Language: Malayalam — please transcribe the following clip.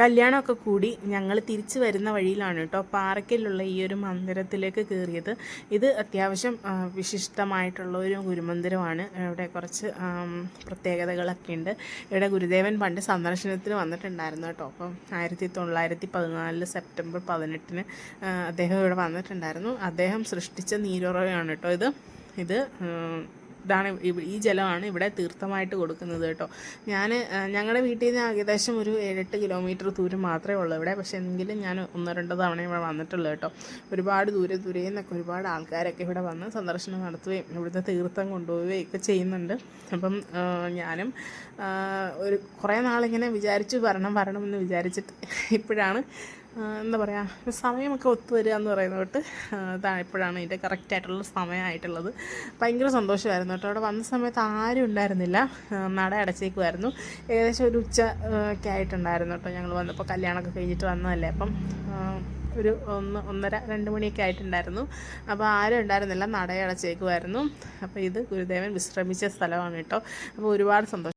കല്യാണമൊക്കെ കൂടി ഞങ്ങൾ തിരിച്ചു വരുന്ന വഴിയിലാണ് കേട്ടോ പാറയ്ക്കലുള്ള ഈ ഒരു മന്ദിരത്തിലേക്ക് കയറിയത്. ഇത് അത്യാവശ്യം വിശിഷ്ടമായിട്ടുള്ള ഒരു ഗുരുമന്ദിരമാണ്. ഇവിടെ കുറച്ച് പ്രത്യേകതകളൊക്കെ ഉണ്ട്. ഇവിടെ ഗുരുദേവൻ പണ്ട് സന്ദർശനത്തിന് വന്നിട്ടുണ്ടായിരുന്നു കേട്ടോ. അപ്പം ആയിരത്തി തൊള്ളായിരത്തി പതിനാലിൽ സെപ്റ്റംബർ പതിനെട്ടിന് അദ്ദേഹം ഇവിടെ വന്നിട്ടുണ്ടായിരുന്നു. അദ്ദേഹം സൃഷ്ടിച്ച നീരുറവയാണ് കേട്ടോ ഇത്. ഇത് ഇതാണ് ഈ ജലമാണ് ഇവിടെ തീർത്ഥമായിട്ട് കൊടുക്കുന്നത് കേട്ടോ. ഞാൻ ഞങ്ങളുടെ വീട്ടിൽ നിന്ന് ഏകദേശം ഒരു ഏഴെട്ട് കിലോമീറ്റർ ദൂരം മാത്രമേ ഉള്ളൂ ഇവിടെ. പക്ഷേ എങ്കിലും ഞാൻ ഒന്നോ രണ്ടോ തവണ ഇവിടെ വന്നിട്ടുള്ളൂ കേട്ടോ. ഒരുപാട് ദൂരെ ദൂരെ നിന്നൊക്കെ ഒരുപാട് ആൾക്കാരൊക്കെ ഇവിടെ വന്ന് സന്ദർശനം നടത്തുകയും ഇവിടുത്തെ തീർത്ഥം കൊണ്ടുപോവുകയും ഒക്കെ ചെയ്യുന്നുണ്ട്. അപ്പം ഞാനും ഒരു കുറേ നാളിങ്ങനെ വിചാരിച്ചു വരണം വരണമെന്ന് വിചാരിച്ചിട്ട് ഇപ്പോഴാണ് എന്താ പറയുക സമയമൊക്കെ ഒത്തുവരിക എന്ന് പറയുന്നത് തൊട്ട് ഇപ്പോഴാണ് ഇതിന്റെ കറക്റ്റായിട്ടുള്ള സമയമായിട്ടുള്ളത്. ഭയങ്കര സന്തോഷമായിരുന്നു കേട്ടോ. അവിടെ വന്ന സമയത്ത് ആരും ഉണ്ടായിരുന്നില്ല. നട അടച്ചേക്കുമായിരുന്നു ഏകദേശം ഒരു ഉച്ച ഒക്കെ ആയിട്ടുണ്ടായിരുന്നു കേട്ടോ ഞങ്ങൾ വന്നപ്പോൾ. കല്യാണമൊക്കെ കഴിഞ്ഞിട്ട് വന്നതല്ലേ അപ്പം ഒരു ഒന്ന് ഒന്നര രണ്ട് മണിയൊക്കെ ആയിട്ടുണ്ടായിരുന്നു. അപ്പോൾ ആരും ഉണ്ടായിരുന്നില്ല. നട അടച്ചേക്കുമായിരുന്നു അപ്പോൾ ഇത് ഗുരുദേവൻ വിശ്രമിച്ച സ്ഥലമാണ് കേട്ടോ. അപ്പോൾ ഒരുപാട് സന്തോഷം.